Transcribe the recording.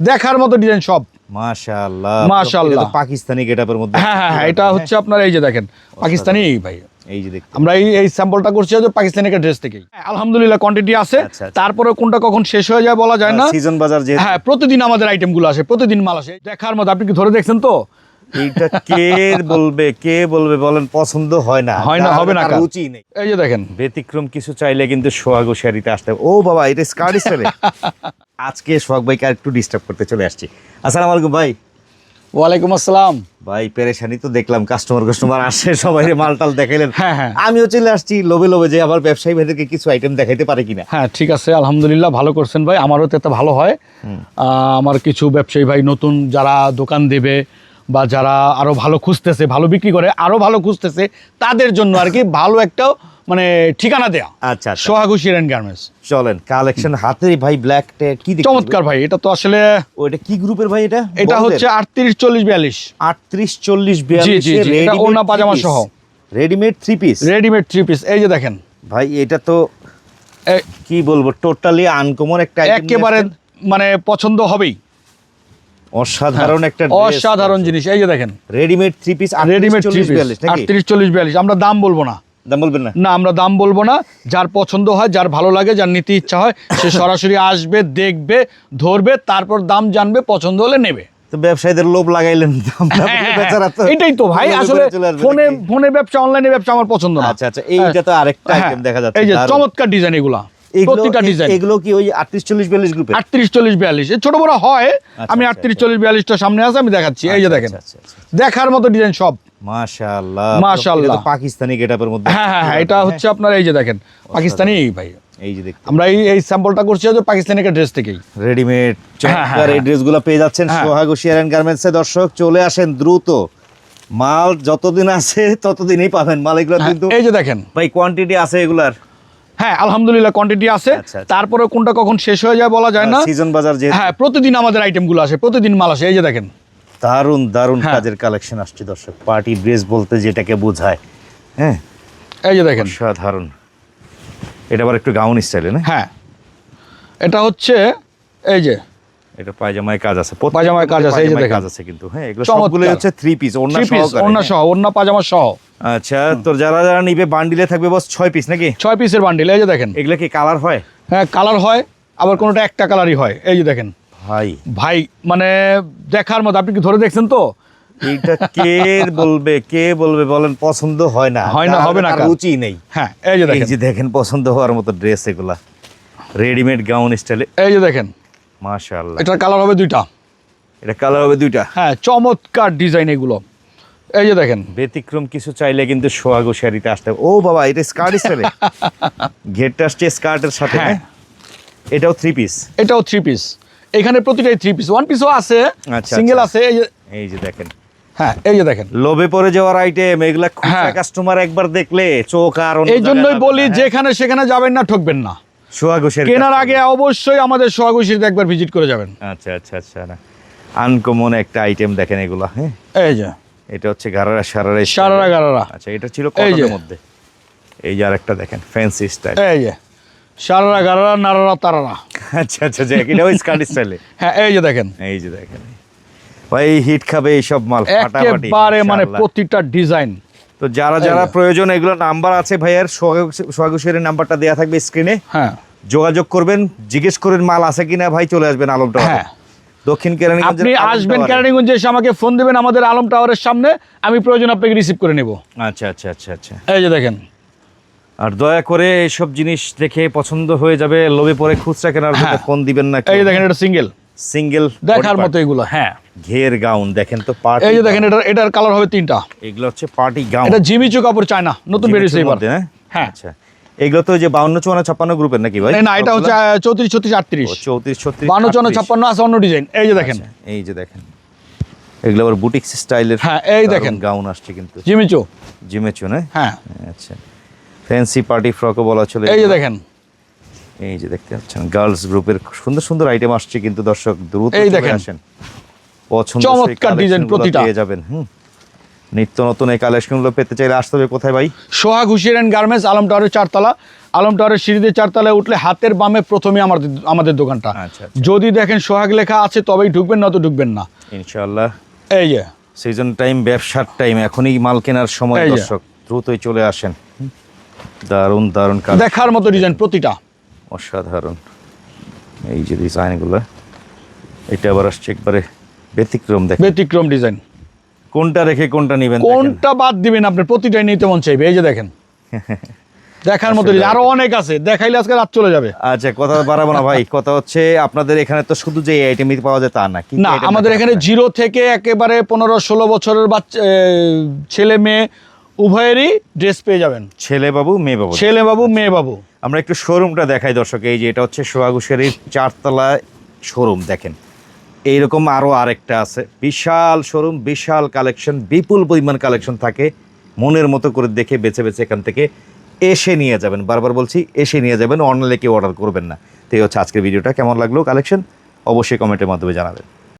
দেখার মতো ডিজাইন সব। মাশাআল্লাহ। মাশাআল্লাহ। পাকিস্তানি গেটআপের মধ্যে। হ্যাঁ হ্যাঁ হ্যাঁ এটা হচ্ছে আপনার এই যে দেখেন পাকিস্তানি ভাই। এই যে আমরা এই এই স্যাম্পলটা করছি যে পাকিস্তানি একটা ড্রেস থেকেই। হ্যাঁ, আলহামদুলিল্লাহ কোয়ান্টিটি আছে। আচ্ছা, আচ্ছা। তারপরে কোনটা কখন শেষ হয়ে যায় বলা যায় না। সিজন বাজার যে হ্যাঁ প্রতিদিন আমাদের আইটেমগুলো আসে প্রতিদিন মাল আসে। দেখার মতো আপনি কি ধরে দেখছেন তো? এইটা কে বলবে কে বলবে বলেন পছন্দ হয় না। হয় না, হবে না রুচি নেই। এই যে দেখেন। ব্যতিক্রম কিছু চাইলে কিন্তু সোহাগ শাড়িতে আসতে ও বাবা এটা স্কার্ট স্টাইলে। আজকে সোহাগ ভাইকে আর একটু ডিস্টার্ব করতে চলে আসছি। আসসালামু আলাইকুম ভাই। ওয়ালাইকুম আসসালাম। ভাই পেরেশানি তো দেখলাম কাস্টমার কাস্টমার আসে সবাই মাল টাল দেখাইলেন। হ্যাঁ, হ্যাঁ। আমিও চলে আসছি লোভে লোভে যে আবার ব্যবসায়ী ভাইদেরকে কিছু আইটেম দেখাইতে পারে কিনা। হ্যাঁ ঠিক আছে আলহামদুলিল্লাহ ভালো করছেন ভাই। আমারও তো ভালো হয়। আহ, আমার কিছু ব্যবসায়ী ভাই নতুন যারা দোকান দেবে বা যারা আরও ভালো খুঁজতেছে ভালো বিক্রি করে আরও ভালো খুঁজতেছে তাদের জন্য আর কি ভালো একটা মানে ঠিকানা দেয়া। আচ্ছা আচ্ছা। সোহাগু শিরেন গার্মেন্টস। চলেন কালেকশন হাতে ভাই ব্ল্যাক কি চমৎকার ভাই এটা তো আসলে ওইটা কি গ্রুপের ভাই এটা? এটা হচ্ছে আটত্রিশ চল্লিশ বিয়াল্লিশ। আটত্রিশ চল্লিশ এটা ওড়না পাজামা সহ। Readymade three piece readymade three piece এই যে দেখেন। ভাই এটা তো কি বলব টোটালি আনকমন একটা একেবারে মানে পছন্দ হবেই। অসাধারণ একটা অসাধারণ জিনিস। এই যে দেখেন। Readymade three piece readymade three piece আটত্রিশ চল্লিশ বিয়াল্লিশ। আমরা দাম বলব না। দাম বলবেন না? না আমরা দাম বলব না। যার পছন্দ হয় যার ভালো লাগে যার নিতে ইচ্ছা হয় সে সরাসরি আসবে দেখবে ধরবে তারপর দাম জানবে পছন্দ হলে নেবে। তো ব্যবসায়ীদের লোভ লাগাইলেন তো হ্যাঁ, এটাই তো ভাই আসলে ফোনে ফোনে ব্যবসা অনলাইনে ব্যবসা আমার পছন্দ না। আচ্ছা আচ্ছা এইটা তো আরেকটা হ্যাঁ, আইটেম দেখা যাচ্ছে এই যে চমৎকার ডিজাইন এগুলো- প্রতিটা ডিজাইন এগুলো কি ওই আটত্রিশ চল্লিশ বিয়াল্লিশ গ্রুপে আটত্রিশ চল্লিশ বিয়াল্লিশ। ছোট বড় হয় আমি আচ্ছা, আটত্রিশ আচ্ছা। চল্লিশ বিয়াল্লিশটা সামনে আছে আমি দেখাচ্ছি। এই যে দেখেন আচ্ছা, আচ্ছা, দেখার মতো ডিজাইন সব। মাশাআল্লাহ। মাশাআল্লাহ। পাকিস্তানি গেটআপের মধ্যে হ্যাঁ হ্যাঁ হ্যাঁ এটা হচ্ছে আপনার এই যে দেখেন পাকিস্তানি ভাই। এই যে দেখতে। আমরা এই এই স্যাম্পলটা করছি পাকিস্তানি একটা ড্রেস থেকেই। রেডিমেড চমৎকার এই। ড্রেসগুলো পেয়ে যাচ্ছেন। সোহাগ শেয়ার অ্যান্ড গার্মেন্টসে দর্শক চলে আসেন দ্রুত। মাল যতদিন আছে ততদিনই পাবেন মাল। এগুলো কিন্তু এই যে দেখেন। ভাই কোয়ান্টিটি আছে এগুলার। হ্যাঁ আলহামদুলিল্লাহ কোয়ান্টিটি আছে। আচ্ছা, আচ্ছা। তারপরে কোনটা কখন শেষ হয়ে যায় বলা যায় না। সিজন বাজার যে হ্যাঁ প্রতিদিন আমাদের আইটেমগুলো আসে প্রতিদিন মাল আসে এই যে দেখেন। দারুণ দারুণ হ্যাঁ। কাজের কালেকশন আসছে দর্শক। পার্টি ড্রেস বলতে যেটাকে বোঝায় হ্যাঁ? এই যে দেখেন। সাধারণ এটা আবার একটু গাউন স্টাইলে না? হ্যাঁ। এটা হচ্ছে এই যে। এটা পায়জামায় কাজ আছে। পায়জামায় কাজ আছে, এই যে দেখেন। কাজ আছে কিন্তু হ্যাঁ এগুলো চমৎকার। সবগুলো হচ্ছে থ্রি পিস পিস সহকারে। ওন্না হ্যাঁ। সহ ওন্না পায়জামা সহ। আচ্ছা তো যারা যারা নিবে বান্ডিলে থাকবে বস ছয় পিস নাকি? ছয় পিসের বান্ডিল এই যে দেখেন। এগুলো কি কালার হয়? হ্যাঁ কালার হয় আবার কোনোটা একটা কালারই হয় এই যে দেখেন। ভাই। ভাই মানে দেখার মতো আপনি কি ধরে দেখছেন তো? এইটা কে বলবে কে বলবে বলেন পছন্দ হয় না। হয় না, হবে না তার কার। রুচি নেই। হ্যাঁ এই যে দেখেন। এই যে দেখেন পছন্দ হওয়ার মতো ড্রেস এগুলা। রেডিমেড গাউন স্টাইলে এই যে দেখেন। মাশাআল্লাহ। এটার কালার হবে দুইটা। এটা কালার হবে দুইটা। হ্যাঁ চমৎকার ডিজাইন এগুলো। এই যে দেখেন। ব্যতিক্রম কিছু চাইলে কিন্তু সোহাগ শাড়িতে আসতে ও বাবা এটা স্কার্ট স্টাইলে? ঘেরটা আসছে স্কার্টের সাথে হ্যাঁ। হ্যাঁ? এটাও থ্রি পিস এটাও থ্রি পিস এখানে প্রতিটাই থ্রি পিস ওয়ান পিসও আছে আচ্ছা, সিঙ্গেল আচ্ছা। আছে এই যে এই যে দেখেন। হ্যাঁ এই যে দেখেন। লোভে পড়ে যাওয়ার আইটেম এগুলা হ্যাঁ। কাস্টমার একবার দেখলে চোখ আর এই জন্যই বলি হ্যাঁ। যেখানে সেখানে যাবেন না ঠকবেন না। সোহাগ কেনার আগে অবশ্যই আমাদের সোহাগুশিতে একবার ভিজিট করে যাবেন। আচ্ছা আচ্ছা আচ্ছা না। আনকমন একটা আইটেম দেখেন এগুলা হ্যাঁ? এই যে। এটা হচ্ছে গারারা সারারা সারারা গারারা। আচ্ছা এটা ছিল এই কটনের মধ্যে? এই যে আরেকটা দেখেন ফ্যান্সি স্টাইল এই যে। সারারা গারারা নারারা তারারা। আচ্ছা আচ্ছা আচ্ছা এটাও স্কার্ট স্টাইলে হ্যাঁ এই যে দেখেন। এই যে দেখেন। ভাই হিট খাবে এইসব মাল ফাটাফাটি একেবারে মানে প্রতিটা ডিজাইন তো যারা যারা প্রয়োজন এগুলো নাম্বার আছে ভাইয়ের সোহাগুশের নাম্বারটা দেয়া থাকবে স্ক্রিনে হ্যাঁ। যোগাযোগ করবেন জিজ্ঞেস করেন মাল আছে কিনা ভাই চলে আসবেন আলম টাওয়ারে। হ্যাঁ। দক্ষিণ কেরানীগঞ্জের আপনি আসবেন টাওয়ারে। ক্যারানিগঞ্জে এসে আমাকে ফোন দিবেন আমাদের আলম টাওয়ারের সামনে। আমি প্রয়োজন আপনাকে রিসিভ করে নেব। আচ্ছা আচ্ছা আচ্ছা আচ্ছা। এই যে দেখেন। আর দয়া করে এইসব জিনিস দেখে পছন্দ হয়ে যাবে লোভে পরে খুচরা কেনার জন্য হ্যাঁ। ফোন দিবেন না এই দেখেন এটা সিঙ্গেল সিঙ্গেল দেখার মতো এগুলো হ্যাঁ। ঘের গাউন দেখেন তো পার্টি এই যে দেখেন এটার এটার কালার হবে তিনটা। এগুলো হচ্ছে পার্টি গাউন এটা জিমিচু কাপড় চায়না নতুন বেরিয়েছে এবার। হ্যাঁ? হ্যাঁ। আচ্ছা। এগুলো তো যে বাউন্ন চুয়ান্ন ছাপ্পান্ন গ্রুপের নাকি ভাই? না এটা হচ্ছে চৌত্রিশ ছত্রিশ আটত্রিশ। চৌত্রিশ ছত্রিশ বান্ন চুয়ান্ন ছাপ্পান্ন আছে অন্য ডিজাইন এই যে দেখেন। এই যে দেখেন। এগুলো আবার বুটিক স্টাইলের হ্যাঁ, এই দেখেন। গাউন আসছে কিন্তু। জিমিচু। জিমে চুনে হ্যাঁ। আচ্ছা। ফ্যান্সি পার্টি ফ্রকও বলা চলে এই যে দেখেন। এই যে দেখতে পাচ্ছেন গার্লস গ্রুপের সুন্দর সুন্দর আইটেম আসছে কিন্তু দর্শক দ্রুত এই দেখেন। আসেন। পছন্দ চমৎকার ডিজাইন প্রতিটা। পেয়ে যাবেন হুম। নিত্য নতুন এই কালেকশনগুলো পেতে চাইলে আসতে হবে কোথায় ভাই? সোহাগ হুশিয়ার অ্যান্ড গার্মেন্টস আলম টাওয়ারের চারতলা। আলম টাওয়ারের সিঁড়িতে চারতলায় উঠলে হাতের বামে প্রথমে আমাদের আমাদের দোকানটা। আচ্ছা, আচ্ছা। যদি দেখেন সোহাগ লেখা আছে তবেই ঢুকবেন না তো ঢুকবেন না। ইনশাআল্লাহ। এই যে। সিজন টাইম ব্যবসার টাইম এখনই মাল কেনার সময়। দর্শক দ্রুতই চলে আসেন। দারুণ দারুণ কাজ। দেখার মতো ডিজাইন প্রতিটা। অসাধারণ। এই যে ডিজাইনগুলো এটা আবার আসছে একবারে ব্যতিক্রম দেখ ব্যতিক্রম ডিজাইন কোনটা রেখে কোনটা নেবেন কোনটা বাদ দিবেন আপনার প্রতিটাই নিতে মন চাইবে। এই যে দেখেন। দেখার মতো আরও অনেক আছে। দেখাইলে আজকে রাত চলে যাবে। আচ্ছা কথা বাড়াবো না ভাই। কথা হচ্ছে আপনাদের এখানে তো শুধু যে আইটেমই পাওয়া যায় তা না। না আমাদের এখানে? জিরো থেকে একেবারে পনেরো ষোলো বছরের বাচ্চা ছেলে মেয়ে উভয়েরই ড্রেস পেয়ে যাবেন। ছেলে বাবু মেয়ে বাবু। ছেলে বাবু মেয়ে বাবু। আমরা একটু শোরুমটা দেখাই দর্শক। এই যে এটা হচ্ছে সোহাগুশেরির চারতলা শোরুম দেখেন। এইরকম আরও আরেকটা আছে। বিশাল শোরুম বিশাল কালেকশন বিপুল পরিমাণ কালেকশন থাকে। মনের মতো করে দেখে বেছে বেছে এখান থেকে এসে নিয়ে যাবেন। বারবার বলছি, এসে নিয়ে যাবেন অনলাইনে কেউ অর্ডার করবেন না। তো এই হচ্ছে আজকের ভিডিওটা কেমন লাগল কালেকশন অবশ্যই কমেন্টের মাধ্যমে জানাবেন।